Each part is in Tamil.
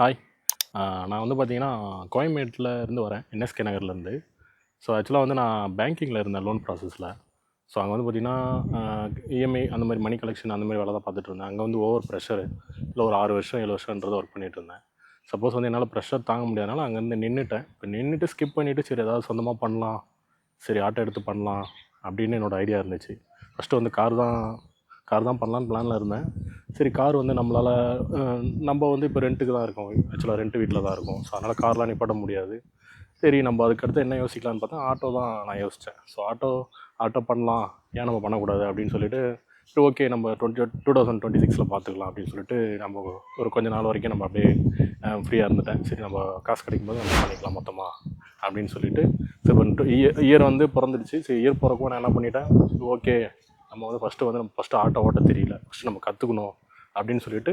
ஹாய் நான் வந்து பார்த்தீங்கன்னா கோயம்பேட்டில் இருந்து வரேன். என்எஸ்கே நகர்லேருந்து ஸோ ஆக்சுவலாக வந்து நான் பேங்கிங்கில் இருந்தேன் லோன் ப்ராசஸில் ஸோ அங்கே வந்து பார்த்தீங்கன்னா இஎம்ஐ அந்த மாதிரி மணி கலெக்ஷன் அந்த மாதிரி வேலை தான் பார்த்துட்டு இருந்தேன். அங்கே வந்து ஓவர் ப்ரெஷரு இல்லை ஒரு ஆறு வருஷம் ஏழு வருஷன்றது ஒர்க் பண்ணிட்டு இருந்தேன். சப்போஸ் வந்து என்னால் ப்ரெஷர் தாங்க முடியாதனால அங்கேருந்து நின்றுட்டேன் இப்போ நின்றுட்டு ஸ்கிப் பண்ணிவிட்டு சரி ஏதாவது சொந்தமாக பண்ணலாம். சரி ஆட்டோ எடுத்து பண்ணலாம் அப்படின்னு என்னோடய ஐடியா இருந்துச்சு. ஃபஸ்ட்டு வந்து கார் தான் கார் தான் பண்ணலான்னு பிளானில் இருந்தேன். சரி கார் வந்து நம்மளால் நம்ம வந்து இப்போ ரெண்ட்டுக்கு தான் இருக்கோம். ஆக்சுவலாக ரெண்ட் வீட்டில் தான் இருக்கோம். ஸோ அதனால் கார்லாம் நிப்பாட்ட முடியாது. சரி நம்ம அதுக்கடுத்து என்ன யோசிக்கலான்னு பார்த்தா ஆட்டோ தான் நான் யோசித்தேன் ஸோ ஆட்டோ ஆட்டோ பண்ணலாம். ஏன் நம்ம பண்ணக்கூடாது அப்படின்னு சொல்லிட்டு சரி ஓகே நம்ம டுவெண்ட்டி டூ தௌசண்ட் டுவெண்ட்டி சிக்ஸில் பார்த்துக்கலாம் அப்படின்னு சொல்லிட்டு நம்ம ஒரு கொஞ்ச நாள் வரைக்கும் நம்ம அப்படியே ஃப்ரீயாக இருந்துட்டேன். சரி நம்ம காசு கிடைக்கும்போது நம்ம பண்ணிக்கலாம் மொத்தமாக அப்படின்னு சொல்லிட்டு சரி இயர் இயர் வந்து பிறந்துடுச்சு. சரி இயர் பிறக்கும் நான் என்ன பண்ணிட்டேன்? ஓகே நம்ம வந்து ஃபஸ்ட்டு வந்து நம்ம ஃபஸ்ட்டு ஆட்டோ ஓட்ட தெரியல. ஃபஸ்ட்டு நம்ம கற்றுக்கணும் அப்படின்னு சொல்லிட்டு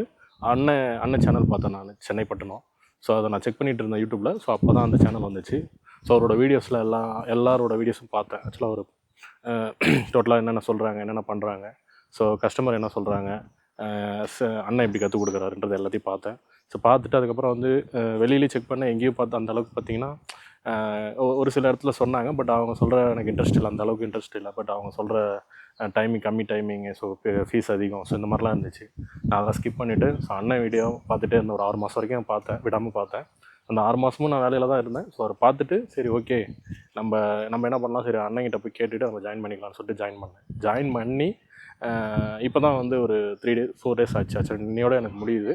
அண்ணன் அண்ணன் சேனல் பார்த்தேன் நான் சென்னை பட்டணம். ஸோ அதை நான் செக் பண்ணிட்டு இருந்தேன் யூடியூப்பில் ஸோ அப்போ தான் அந்த சேனல் வந்துச்சு. ஸோ அவரோட வீடியோஸில் எல்லாம் எல்லாரோட வீடியோஸும் பார்த்தேன். ஆக்சுவலாக ஒரு டோட்டலாக என்னென்ன சொல்கிறாங்க என்னென்ன பண்ணுறாங்க ஸோ கஸ்டமர் என்ன சொல்கிறாங்க அண்ணன் எப்படி கற்றுக் கொடுக்குறாருன்றது எல்லாத்தையும் பார்த்தேன். ஸோ பார்த்துட்டு அதுக்கப்புறம் வந்து வெளியிலேயே செக் பண்ண எங்கேயும் பார்த்து அந்த அளவுக்கு பார்த்தீங்கன்னா ஒரு சில இடத்துல சொன்னாங்க பட் அவங்க சொல்கிற எனக்கு இன்ட்ரெஸ்ட் இல்லை. அந்த அளவுக்கு இன்ட்ரெஸ்ட் இல்லை. பட் அவங்க சொல்கிற டைமிங் கம்மி டைமிங்கு ஸோ ஃபீஸ் அதிகம். ஸோ இந்த மாதிரிலாம் இருந்துச்சு. நான் அதெல்லாம் ஸ்கிப் பண்ணிவிட்டு ஸோ அண்ணன் வீடியோ பார்த்துட்டே இருந்தேன். ஒரு ஆறு மாதம் வரைக்கும் பார்த்தேன். விடாமல் பார்த்தேன். அந்த ஆறு மாதமும் நான் வேலையில் தான் இருந்தேன். ஸோ அதை பார்த்துட்டு சரி ஓகே நம்ம நம்ம என்ன பண்ணலாம்? சரி அண்ணங்கிட்ட போய் கேட்டுட்டு நம்ம ஜாயின் பண்ணிக்கலாம்னு சொல்லிட்டு ஜாயின் பண்ணேன். ஜாயின் பண்ணி இப்போ தான் வந்து ஒரு த்ரீ டேஸ் ஃபோர் டேஸ் ஆச்சு. ஆச்சு. இன்னையோட எனக்கு முடியுது.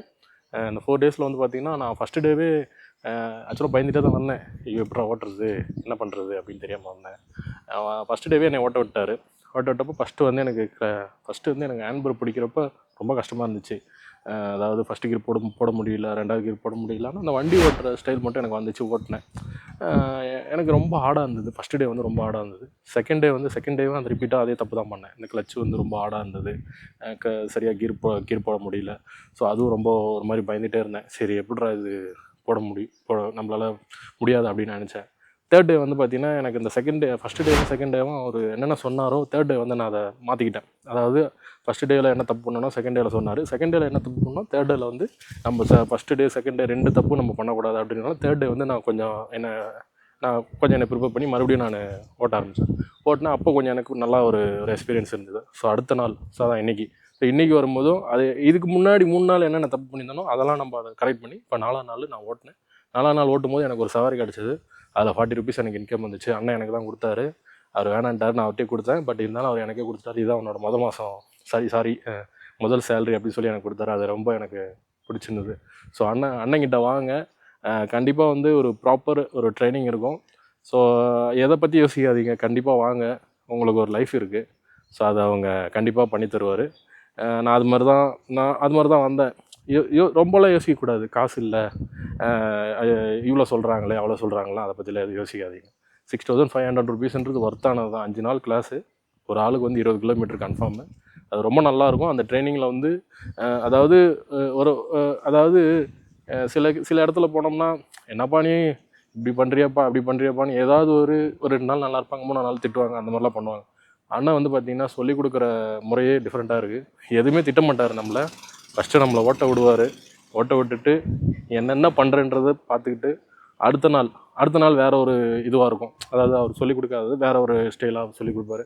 அந்த ஃபோர் டேஸில் வந்து பார்த்திங்கன்னா நான் ஃபஸ்ட்டு டேவே ஆக்சுவலாக பயந்துட்டே தான் வந்தேன். ஐயோ எப்படா ஓட்டுறது? என்ன பண்ணுறது அப்படின்னு தெரியாமல் வந்தேன். ஃபஸ்ட்டு டேவே என்னை ஓட்ட விட்டார். ஓட்ட விட்டப்போ ஃபஸ்ட்டு வந்து எனக்கு ஃபஸ்ட்டு வந்து எனக்கு ஹேண்ட் பிரேக் பிடிக்கிறப்ப ரொம்ப கஷ்டமாக இருந்துச்சு. அதாவது ஃபஸ்ட்டு கீர் போட போட முடியல ரெண்டாவது கீர் போட முடியலன்னா அந்த வண்டி ஓட்டுற ஸ்டைல் மட்டும் எனக்கு வந்துச்சு ஓட்டினேன். எனக்கு ரொம்ப ஹார்டாக இருந்தது. ஃபஸ்ட்டு டே வந்து ரொம்ப ஹார்டாக இருந்தது. செகண்ட் டே வந்து செகண்ட் டேவும் அந்த ரிப்பீட்டாக அதே தப்பு தான் பண்ணேன். இந்த கிளச் வந்து ரொம்ப ஹார்டாக இருந்தது. க சரியாக கீர் போ கீர் போட முடியல. ஸோ அதுவும் ரொம்ப ஒரு மாதிரி பயந்துகிட்டே இருந்தேன். சரி எப்படிடா இது போட முடியும் போட நம்மளால் முடியாது அப்படின்னு நினச்சேன். தேர்ட் டே வந்து பார்த்தீங்கன்னா எனக்கு இந்த செகண்ட் டே ஃபஸ்ட்டு டேவும் செகண்ட் டேவும் அவர் என்னென்ன சொன்னாரோ தேர்ட் டே வந்து நான் அதை மாற்றிக்கிட்டேன் அதாவது ஃபஸ்ட் டேயில் என்ன தப்பு பண்ணணும் செகண்ட் டேயில் சொன்னார். செகண்ட் டேயில் என்ன தப்பு பண்ணோம் தேர்ட் டேயில் வந்து நம்ம ச ஃபஸ்ட்டு டே செகண்ட் டே ரெண்டு தப்பு நம்ம பண்ணக்கூடாது அப்படின்னால தேர்ட் டே வந்து நான் கொஞ்சம் என்ன நான் கொஞ்சம் என்னை ப்ரிப்பேர் பண்ணி மறுபடியும் நான் ஓட்ட ஆரம்பித்தேன் ஓட்டினா அப்போ கொஞ்சம் எனக்கு நல்லா ஒரு ஒரு எக்ஸ்பீரியன்ஸ் இருந்தது. ஸோ அடுத்த நாள் ஸோ அதான் இன்றைக்கி ஸோ இன்றைக்கி வரும்போதும் அது இதுக்கு முன்னாடி மூணு நாள் என்னென்ன தப்பு பண்ணியிருந்தானோ அதெல்லாம் நம்ம அதை கரெக்ட் பண்ணி இப்போ நாலாம் நாள் நான் ஓட்டினேன். நாலாம் நாள் ஓட்டும் போது எனக்கு ஒரு சவாரி கிடச்சிது. அதில் ஃபார்ட்டி ருபீஸ் எனக்கு இன்கம் வந்துச்சு. அண்ணன் எனக்கு தான் கொடுத்தாரு. அவர் வேணான்ட்டார் நான் அவர்கிட்டே கொடுத்தேன். பட் இருந்தாலும் அவர் எனக்கே கொடுத்தாரு இதுதான் அவனோட மொதல் மாதம் சாரி சாரி முதல் சேலரி அப்படின்னு சொல்லி எனக்கு கொடுத்தாரு. அது ரொம்ப எனக்கு பிடிச்சிருந்தது. ஸோ அண்ணன் அண்ணங்கிட்ட வாங்க. கண்டிப்பாக வந்து ஒரு ப்ராப்பர் ஒரு ட்ரைனிங் இருக்கும். ஸோ எதை பற்றி யோசிக்காதீங்க. கண்டிப்பாக வாங்க. உங்களுக்கு ஒரு லைஃப் இருக்குது ஸோ அதை அவங்க கண்டிப்பாக பண்ணி தருவார். நான் அது மாதிரி தான் நான் அது மாதிரி தான் வந்தேன். யோ யோ ரொம்பலாம் யோசிக்கக்கூடாது. காசு இல்லை. இவ்வளோ சொல்கிறாங்களே அவ்வளோ சொல்கிறாங்களா அதை பற்றிலாம் எதுவும் யோசிக்காதீங்க. சிக்ஸ் தௌசண்ட் ஃபைவ் ஹண்ட்ரட் ருபீஸ்ன்றது ஒர்த்தானது தான் அஞ்சு நாள் கிளாஸு ஒரு ஆளுக்கு வந்து இருபது கிலோமீட்டர் கன்ஃபார்மு அது ரொம்ப நல்லாயிருக்கும் அந்த ட்ரைனிங்கில் வந்து அதாவது ஒரு அதாவது சில சில இடத்துல போனோம்னா என்னப்பா நீ இப்படி பண்ணுறியாப்பா அப்படி பண்ணுறியாப்பான்னு ஏதாவது ஒரு ஒரு ரெண்டு நாள் நல்லா இருப்பாங்க மூணு நாள் திட்டுவாங்க அந்த மாதிரிலாம் பண்ணுவாங்க. ஆனால் வந்து பார்த்திங்கன்னா சொல்லிக் கொடுக்குற முறையே டிஃப்ரெண்ட்டாக இருக்குது எதுவுமே திட்ட மாட்டார் நம்மளை. ஃபஸ்ட்டு நம்மளை ஓட்ட விடுவார். ஓட்ட விட்டுட்டு என்னென்ன பண்ணுறன்றதை பார்த்துக்கிட்டு அடுத்த நாள் அடுத்த நாள் வேறு ஒரு இதுவாக இருக்கும். அதாவது அவர் சொல்லிக் கொடுக்காதது வேறு ஒரு ஸ்டைலாக சொல்லிக் கொடுப்பாரு.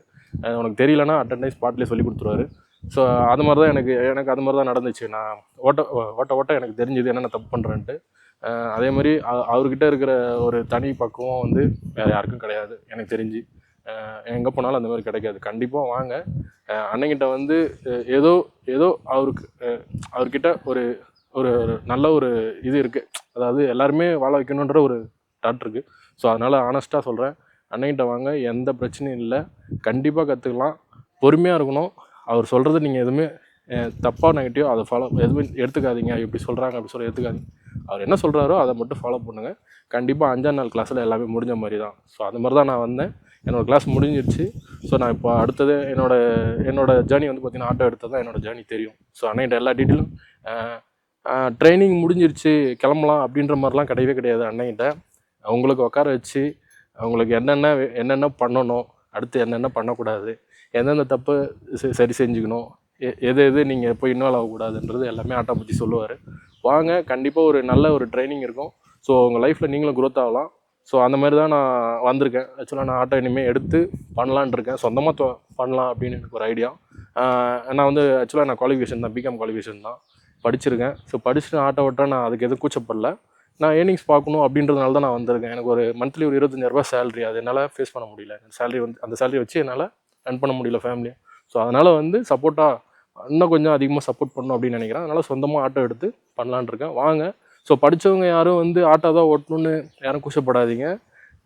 உனக்கு தெரியலனா அட்டன்டைஸ் ஸ்பாட்லேயே சொல்லி கொடுத்துருவாரு. ஸோ அது மாதிரி தான் எனக்கு எனக்கு அது மாதிரி தான் நடந்துச்சு. நான் ஓட்ட ஓட்ட ஓட்ட எனக்கு தெரிஞ்சது என்னென்ன தப்பு பண்ணுறேன்ட்டு அதே மாதிரி அவர்கிட்ட இருக்கிற ஒரு தனி பக்குவம் வந்து வேறு யாருக்கும் கிடையாது. எனக்கு தெரிஞ்சு. எங்கே போனாலும் அந்த மாதிரி கிடைக்காது. கண்டிப்பாக வாங்க. அண்ணங்கிட்ட வந்து ஏதோ ஏதோ அவருக்கு அவர்கிட்ட ஒரு ஒரு நல்ல ஒரு இது இருக்குது அதாவது எல்லாருமே வாழ வைக்கணுன்ற ஒரு தாட் இருக்குது ஸோ அதனால் ஆனஸ்ட்டாக சொல்கிறேன் அண்ணங்கிட்ட வாங்க எந்த பிரச்சனையும் இல்லை. கண்டிப்பாக கற்றுக்கலாம் பொறுமையாக இருக்கணும். அவர் சொல்கிறது நீங்கள் எதுவுமே தப்பாக நெகட்டிவ் அதை ஃபாலோ எதுவுமே எடுத்துக்காதீங்க. இப்படி சொல்கிறாங்க அப்படி சொல்லி எடுத்துக்காதீங்க. அவர் என்ன சொல்கிறாரோ அதை மட்டும் ஃபாலோ பண்ணுங்கள் கண்டிப்பாக அஞ்சாம் நாள் கிளாஸில் எல்லாமே முடிஞ்ச மாதிரி தான். ஸோ அந்த மாதிரி தான் நான் வந்தேன். என்னோடய கிளாஸ் முடிஞ்சிருச்சு. ஸோ நான் இப்போ அடுத்தது என்னோடய என்னோடய ஜேர்னி வந்து பார்த்திங்கன்னா ஆட்டோ எடுத்தது தான் என்னோடய ஜேர்னி தெரியும். ஸோ அண்ணன் எல்லா டீட்டெயிலும் ட்ரைனிங் முடிஞ்சிருச்சு கிளம்பலாம் அப்படின்ற மாதிரிலாம் கிடையவே கிடையாது அண்ணன்கிட்ட. அவங்களுக்கு உட்கார வச்சு அவங்களுக்கு என்னென்ன என்னென்ன பண்ணணும் அடுத்து என்னென்ன பண்ணக்கூடாது எந்தெந்த தப்பு சரி செஞ்சுக்கணும் எது எது நீங்கள் போய் இன்வால்வ் ஆகக்கூடாதுன்றது எல்லாமே ஆட்டோ பற்றி சொல்லுவார். வாங்க கண்டிப்பாக ஒரு நல்ல ஒரு ட்ரைனிங் இருக்கும். ஸோ உங்கள் லைஃப்பில் நீங்களும் க்ரோத் ஆகலாம். ஸோ அந்த மாதிரி தான் நான் வந்திருக்கேன். ஆக்சுவலாக நான் ஆட்டோ இனிமேல் எடுத்து பண்ணலான்னு இருக்கேன். சொந்தமாக பண்ணலாம் அப்படின்னு எனக்கு ஒரு ஐடியா நான் வந்து ஆக்சுவலாக நான் குவாலிஃபிகேஷன் தான் பிகாம் குவாலிஃபிகேஷன் தான் படிச்சிருக்கேன். ஸோ படிச்சுட்டு ஆட்டோ ஓட்ட நான் அதுக்கு எதுவும் கூச்சப்படல. நான் ஏர்னிங்ஸ் பார்க்கணும் அப்படின்றதுனால தான் நான் வந்திருக்கேன். எனக்கு ஒரு மந்த்லி ஒரு இருபத்தஞ்சாயிரரூபா சேலரி அது என்னால் ஃபேஸ் பண்ண முடியல. சேலரி வந்து அந்த சேலரி வச்சு என்னால் ரன் பண்ண முடியல ஃபேமிலியை ஸோ அதனால் வந்து சப்போர்ட்டாக இன்னும் கொஞ்சம் அதிகமாக சப்போர்ட் பண்ணணும் அப்படின்னு நினைக்கிறேன். அதனால் சொந்தமாக ஆட்டோ எடுத்து பண்ணலான்னு இருக்கேன். வாங்க ஸோ படித்தவங்க யாரும் வந்து ஆட்டோ தான் ஓட்டணும்னு யாரும் கூச்சப்படாதீங்க.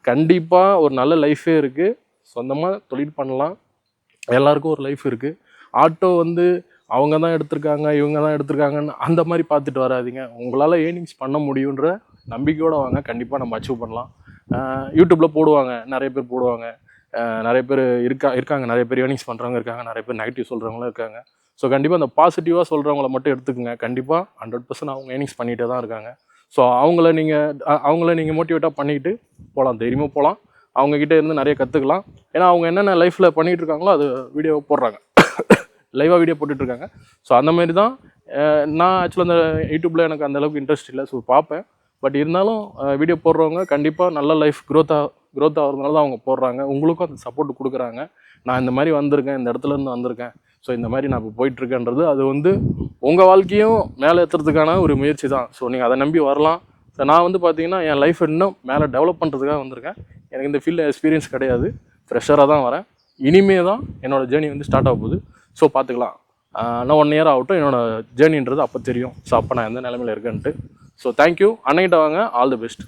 கண்டிப்பாக ஒரு நல்ல லைஃபே இருக்குது சொந்தமாக தொழில் பண்ணலாம். எல்லாருக்கும் ஒரு லைஃப் இருக்குது ஆட்டோ வந்து அவங்க தான் எடுத்திருக்காங்க இவங்க தான் எடுத்திருக்காங்கன்னு அந்த மாதிரி பார்த்துட்டு வராதீங்க. உங்களால் ஏர்னிங்ஸ் பண்ண முடியுன்ற நம்பிக்கையோடு வாங்க. கண்டிப்பாக நம்ம அச்சீவ் பண்ணலாம். யூடியூப்பில் போடுவாங்க. நிறைய பேர் போடுவாங்க. நிறைய பேர் இருக்கா இருக்காங்க. நிறைய பேர் ஏர்னிங்ஸ் பண்ணுறவங்க இருக்காங்க. நிறைய பேர் நெகட்டிவ் சொல்கிறவங்களும் இருக்காங்க. ஸோ கண்டிப்பாக அந்த பாசிட்டிவாக சொல்கிறவங்கள மட்டும் எடுத்துக்கங்க. கண்டிப்பாக ஹண்ட்ரட் பர்சன்ட் அவங்க ஏர்னிங்ஸ் பண்ணிகிட்டே தான் இருக்காங்க. ஸோ அவங்கள நீங்கள் அவங்கள நீங்கள் மோட்டிவேட்டாக பண்ணிக்கிட்டு போகலாம் தைரியமாக போகலாம் அவங்கக்கிட்ட இருந்து நிறைய கற்றுக்கலாம் ஏன்னா அவங்க என்னென்ன லைஃப்பில் பண்ணிகிட்டு இருக்காங்களோ அது வீடியோ போடுறாங்க. லைவாக வீடியோ போட்டுட்ருக்காங்க ஸோ அந்த மாதிரி தான் நான் ஆக்சுவலாக அந்த யூடியூப்பில் எனக்கு அந்தளவுக்கு இன்ட்ரெஸ்ட் இல்லை. ஸோ பார்ப்பேன். பட் இருந்தாலும் வீடியோ போடுறவங்க கண்டிப்பாக நல்ல லைஃப் க்ரோத்தாக க்ரோத் ஆகிறதுனால தான் அவங்க போடுறாங்க. உங்களுக்கும் அந்த சப்போர்ட் கொடுக்குறாங்க. நான் இந்த மாதிரி வந்திருக்கேன் இந்த இடத்துல இருந்து வந்திருக்கேன். ஸோ இந்த மாதிரி நான் இப்போ போயிட்டுருக்கேன்றது அது வந்து உங்கள் வாழ்க்கையும் மேலே ஏற்றுறதுக்கான ஒரு முயற்சி தான் ஸோ நீங்கள் அதை நம்பி வரலாம். ஸோ நான் வந்து பார்த்தீங்கன்னா என் லைஃப் இன்னும் மேலே டெவலப் பண்ணுறதுக்காக வந்திருக்கேன். எனக்கு இந்த ஃபீல்டில் எக்ஸ்பீரியன்ஸ் கிடையாது. ஃப்ரெஷராக தான் வரேன். இனிமே தான் என்னோடய ஜேர்னி வந்து ஸ்டார்ட் ஆக போகுது. ஸோ பார்த்துக்கலாம் ஆஹ் இன்னும் ஒன் இயர் ஆகட்டும் என்னோடய ஜேர்னின்றது அப்போ தெரியும். ஸோ அப்போ நான் எந்த நிலமையில இருக்கேன்ட்டு. ஸோ தேங்க்யூ அன்னைக்கிட்ட வாங்க. All the best